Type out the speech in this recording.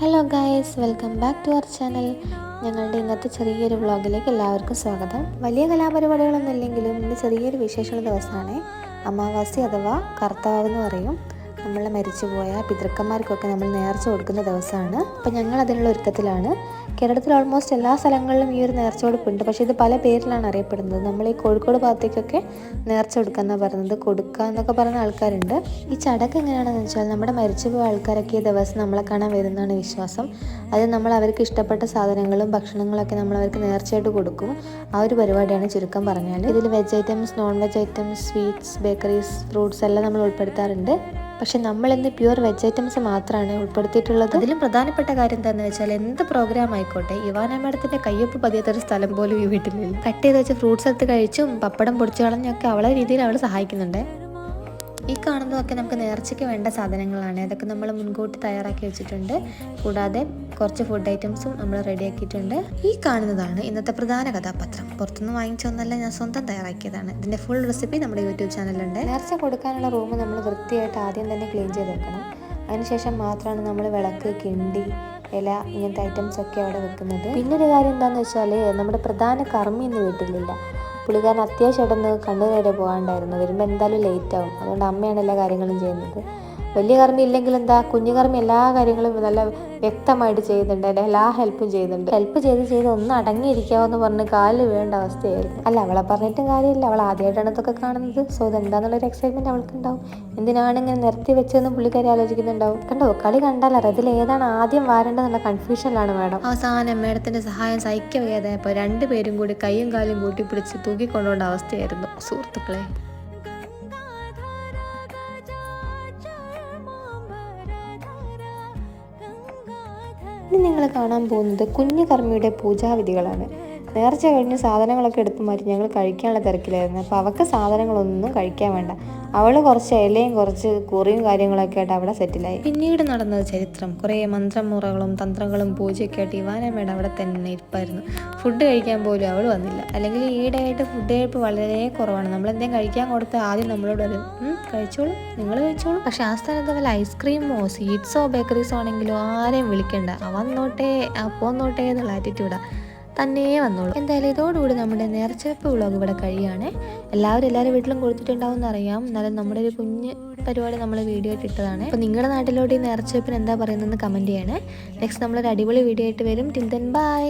Hello guys welcome back to our channel ഞങ്ങളുടെ ഇന്നത്തെ ചെറിയൊരു വ്ളോഗിലേക്ക് എല്ലാവർക്കും സ്വാഗതം. വലിയ കലാപരിപാടികളൊന്നും ഇല്ലെങ്കിലും ഇന്ന് ചെറിയൊരു വിശേഷമുള്ള ദിവസമാണ്. അമാവാസി അഥവാ കർത്താവ് എന്ന് പറയും. നമ്മൾ മരിച്ചുപോയ പിതൃക്കന്മാർക്കൊക്കെ നമ്മൾ നേർച്ച കൊടുക്കുന്ന ദിവസമാണ്. അപ്പോൾ ഞങ്ങൾ അതിനുള്ള ഒരുക്കത്തിലാണ്. കേരളത്തിൽ ഓൾമോസ്റ്റ് എല്ലാ സ്ഥലങ്ങളിലും ഈ ഒരു നേർച്ച കൊടുപ്പുണ്ട്. പക്ഷേ ഇത് പല പേരിലാണ് അറിയപ്പെടുന്നത്. നമ്മൾ ഈ കോഴിക്കോട് ഭാഗത്തേക്കൊക്കെ നേർച്ച കൊടുക്കുക എന്നാണ് പറയുന്നത്. കൊടുക്കുക എന്നൊക്കെ പറയുന്ന ആൾക്കാരുണ്ട്. ഈ ചടങ്ങ് എങ്ങനെയാണെന്ന് വെച്ചാൽ നമ്മുടെ മരിച്ചുപോയ ആൾക്കാരൊക്കെ ഈ ദിവസം നമ്മളെ കാണാൻ വരുന്നതാണ് വിശ്വാസം. അത് നമ്മൾ അവർക്ക് ഇഷ്ടപ്പെട്ട സാധനങ്ങളും ഭക്ഷണങ്ങളൊക്കെ നമ്മൾ അവർക്ക് നേർച്ചയായിട്ട് കൊടുക്കും. ആ ഒരു പരിപാടിയാണ് ചുരുക്കം പറഞ്ഞാൽ ഇതിൽ veg items non veg items sweets bakeries fruits എല്ലാം നമ്മൾ ഉൾപ്പെടുത്താറുണ്ട്. പക്ഷെ നമ്മൾ ഇന്ന് പ്യുവർ വെജ് ഐറ്റംസ് മാത്രമാണ് ഉൾപ്പെടുത്തിയിട്ടുള്ളത്. അതിലും പ്രധാനപ്പെട്ട കാര്യം എന്താണെന്ന് വെച്ചാൽ എന്ത് പ്രോഗ്രാം ആയിക്കോട്ടെ ഇവാന മാഡത്തിന്റെ കയ്യൊപ്പ് പതിയാത്തൊരു സ്ഥലം പോലും ഈ വീട്ടിലില്ല. കട്ട് ചെയ്ത് വെച്ച് ഫ്രൂട്ട്സ് എടുത്ത് കഴിച്ചും പപ്പടം പൊടിച്ചു കളഞ്ഞൊക്കെ അവളെ രീതിയിൽ അവൾ സഹായിക്കുന്നുണ്ട്. ഈ കാണുന്നതൊക്കെ നമുക്ക് നേർച്ചയ്ക്ക് വേണ്ട സാധനങ്ങളാണ്. അതൊക്കെ നമ്മൾ മുൻകൂട്ടി തയ്യാറാക്കി വെച്ചിട്ടുണ്ട്. കൂടാതെ കുറച്ച് ഫുഡ് ഐറ്റംസും നമ്മൾ റെഡിയാക്കിയിട്ടുണ്ട്. ഈ കാണുന്നതാണ് ഇന്നത്തെ പ്രധാന കഥാപാത്രം. പുറത്തുനിന്ന് വാങ്ങിച്ചൊന്നല്ല ഞാൻ സ്വന്തം തയ്യാറാക്കിയതാണ്. ഇതിന്റെ ഫുൾ റെസിപ്പി നമ്മുടെ യൂട്യൂബ് ചാനലുണ്ട് നേർച്ച കൊടുക്കാനുള്ള റൂം നമ്മൾ വൃത്തിയായിട്ട് ആദ്യം തന്നെ ക്ലീൻ ചെയ്ത് വെക്കണം. അതിനുശേഷം മാത്രമാണ് നമ്മൾ വിളക്ക് കിണ്ടി ഇല ഇങ്ങനത്തെ ഐറ്റംസ് ഒക്കെ അവിടെ വെക്കുന്നത്. പിന്നൊരു കാര്യം എന്താണെന്ന് വെച്ചാൽ നമ്മുടെ പ്രധാന കർമ്മി ഇന്ന് വീട്ടിലില്ല. പുള്ളിക്കാരൻ അത്യാവശ്യമായിട്ടൊന്ന് കണ്ണൂർ വരെ പോകാണ്ടായിരുന്നു. വരുമ്പോൾ എന്തായാലും ലേറ്റ് ആവും. അതുകൊണ്ട് അമ്മയാണ് എല്ലാ കാര്യങ്ങളും ചെയ്യുന്നത്. വലിയ കർമ്മി ഇല്ലെങ്കിൽ എന്താ? കുഞ്ഞു കർമ്മി എല്ലാ കാര്യങ്ങളും നല്ല വ്യക്തമായിട്ട് ചെയ്യുന്നുണ്ട്. അല്ലെ എല്ലാ ഹെൽപ്പും ചെയ്യുന്നുണ്ട്. ഹെൽപ്പ് ചെയ്ത് ചെയ്ത് ഒന്ന് അടങ്ങിയിരിക്കാവെന്ന് പറഞ്ഞ് കാലിൽ വേണ്ട അവസ്ഥയായിരുന്നു. അല്ല അവളെ പറഞ്ഞിട്ടും കാര്യമില്ല. അവൾ ആദ്യമായിട്ടാണ് ഇതൊക്കെ കാണുന്നത്. സോ ഇതെന്താന്നുള്ളൊരു എക്സൈറ്റ്മെന്റ് അവൾക്ക് ഉണ്ടാവും എന്തിനാണ് ഇങ്ങനെ നിർത്തി വെച്ചതെന്ന് പുള്ളിക്കാരി ആലോചിക്കുന്നുണ്ടാവും. കണ്ടോ കളി കണ്ടാലറിയാം ഇതിൽ ഏതാണ് ആദ്യം വാരേണ്ടതെന്നുള്ള കൺഫ്യൂഷനിലാണ് മാഡം. അവസാനം മേഡത്തിന്റെ സഹായം സഹിക്ക വയ്യാതായപ്പോൾ രണ്ടുപേരും കൂടി കൈയും കാലും കൂട്ടിപ്പിടിച്ച് തൂക്കിക്കൊണ്ടുപോകേണ്ട അവസ്ഥയായിരുന്നു. സുഹൃത്തുക്കളെ ഇനി നിങ്ങൾ കാണാൻ പോകുന്നത് കുഞ്ഞു കർമ്മിയുടെ പൂജാവിധികളാണ്. നേർച്ച കഴിഞ്ഞ് സാധനങ്ങളൊക്കെ എടുത്തു മാറ്റി ഞങ്ങൾ കഴിക്കാനുള്ള തിരക്കിലായിരുന്നു. അപ്പോൾ അവൾക്ക് സാധനങ്ങളൊന്നും കഴിക്കാൻ വേണ്ട. അവൾ കുറച്ച് ഇലയും കുറച്ച് കുറിയും കാര്യങ്ങളൊക്കെ ആയിട്ട് അവിടെ സെറ്റിലായി പിന്നീട് നടന്ന ചരിത്രം. കുറേ മന്ത്രമുറകളും തന്ത്രങ്ങളും പൂജയൊക്കെ ആയിട്ട് ഇവാനമ്മയുടെ അവിടെ തന്നെ ഇരിപ്പായിരുന്നു. ഫുഡ് കഴിക്കാൻ പോലും അവൾ വന്നില്ല. അല്ലെങ്കിൽ ഈയിടെയായിട്ട് ഫുഡ് കഴിപ്പ് വളരെ കുറവാണ്. നമ്മൾ എന്തെങ്കിലും കഴിക്കാൻ കൊടുത്ത് ആദ്യം നമ്മളോട് വരും കഴിച്ചോളൂ നിങ്ങൾ കഴിച്ചോളൂ. പക്ഷെ ആ സ്ഥലത്ത് വല്ല ഐസ്ക്രീമോ സ്വീറ്റ്സോ ബേക്കറീസോ ആണെങ്കിലോ ആരെയും വിളിക്കണ്ട. അവൻ വന്നോട്ടെ അപ്പോ പോന്നോട്ടെ എന്നുള്ള ആറ്റിറ്റ്യൂഡാ തന്നെ വന്നോളൂ. എന്തായാലും ഇതോടുകൂടി നമ്മുടെ നേർച്ചപ്പ് വ്ളോഗ് ഇവിടെ കഴിയാണ് എല്ലാവരും എല്ലാവരും വീട്ടിലും കൊടുത്തിട്ടുണ്ടാവും എന്നറിയാം. എന്നാലും നമ്മുടെ ഒരു കുഞ്ഞ് പരിപാടി നമ്മൾ വീഡിയോ ആയിട്ട് ഇട്ടതാണ്. അപ്പോൾ നിങ്ങളുടെ നാട്ടിലോട്ട് ഈ നേർച്ചപ്പിന് എന്താ പറയുന്നതെന്ന് കമന്റ് ചെയ്യണേ. നെക്സ്റ്റ് നമ്മളൊരു അടിപൊളി വീഡിയോ ആയിട്ട് വരും. Till then bye